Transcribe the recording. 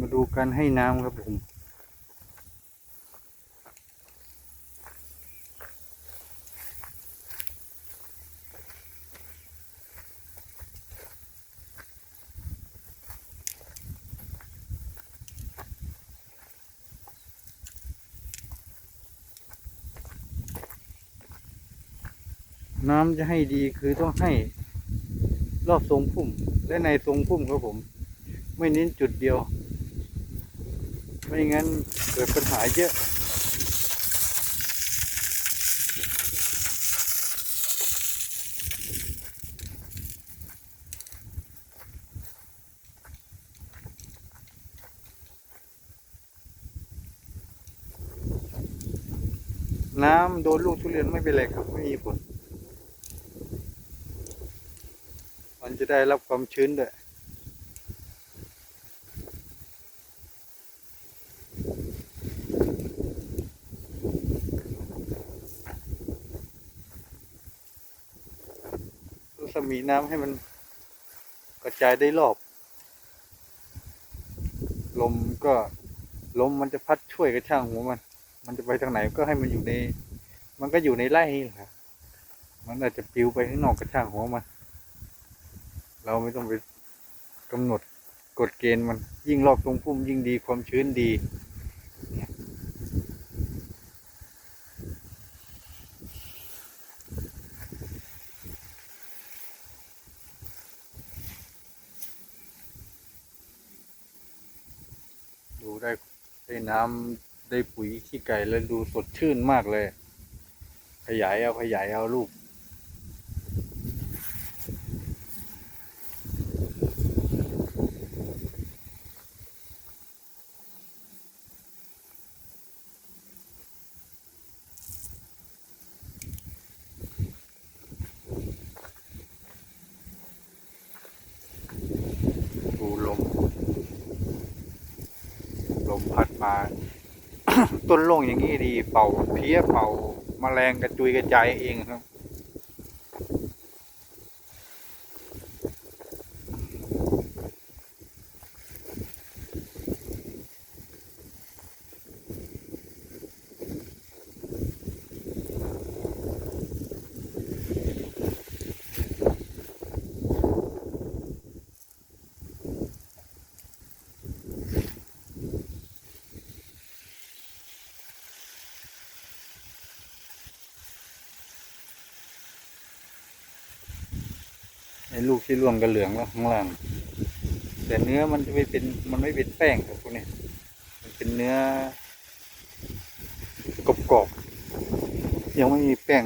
มาดูการให้น้ำครับผมน้ำจะให้ดีคือต้องให้รอบทรงพุ่มและในทรงพุ่มครับผม ไม่เน้นจุดเดียว ไม่งั้นเกิดปัญหาเยอะน้ำโดนลูกทุเรียนไม่เป็นไรครับไม่มีผล มันจะได้รับความชื้นด้วย รัศมีน้ำให้มันกระจายได้รอบ ลมก็ลมมันจะพัดช่วยกระช่างหัวมัน มันจะไปทางไหนก็ให้มันอยู่ใน มันก็อยู่ในไร่นี่แหละครับมันอาจจะปิวไปข้างนอกกระช่างหัวมัน เราไม่ต้องไปกำหนดกฎเกณฑ์มันยิ่งรอบตรงพุ่มยิ่งดีความชื้นดี ได้ได้น้ำได้ปุ๋ยขี้ไก่แล้วดูสดชื่นมากเลย ขยายเอาขยายเอาลูก ดูลม ล มพัดมา ต้นโล่งอย่างนี้ดี เป่าเพี้ยเป่าแมลงกระจุยกระจายเองครับ ไอ้ลูกที่ร่วงกระเหลืองแล้วข้างล่าง แต่เนื้อมันจะไม่เป็นมันไม่เป็นแป้งครับพวกนี้มันเป็นเนื้อกรอบๆยังไม่มีแป้ง